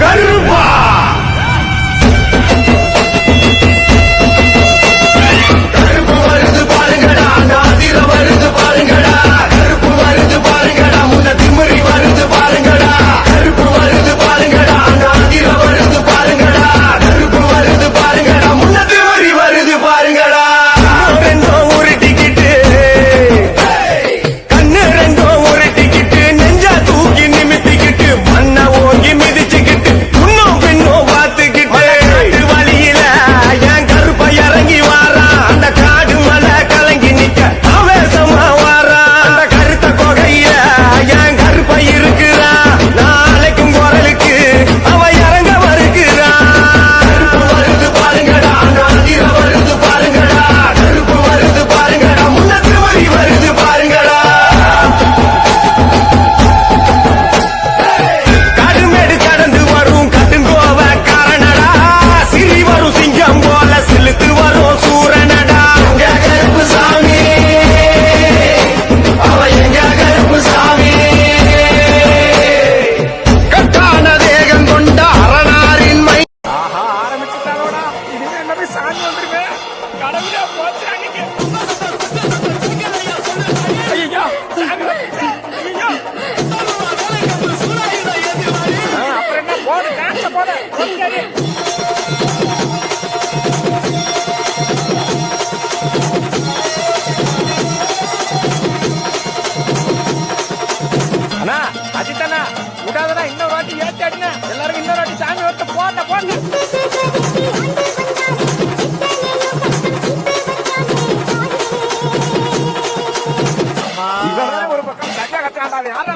गर्व நாங்க வந்துருங்க கடவுளே போச்சு அன்னைக்கு ஐயா அப்புறம் இன்னொரு வாட்டி ஏத்தி அடினா இன்னொரு வாட்டி சாங் sabe, ¿ah?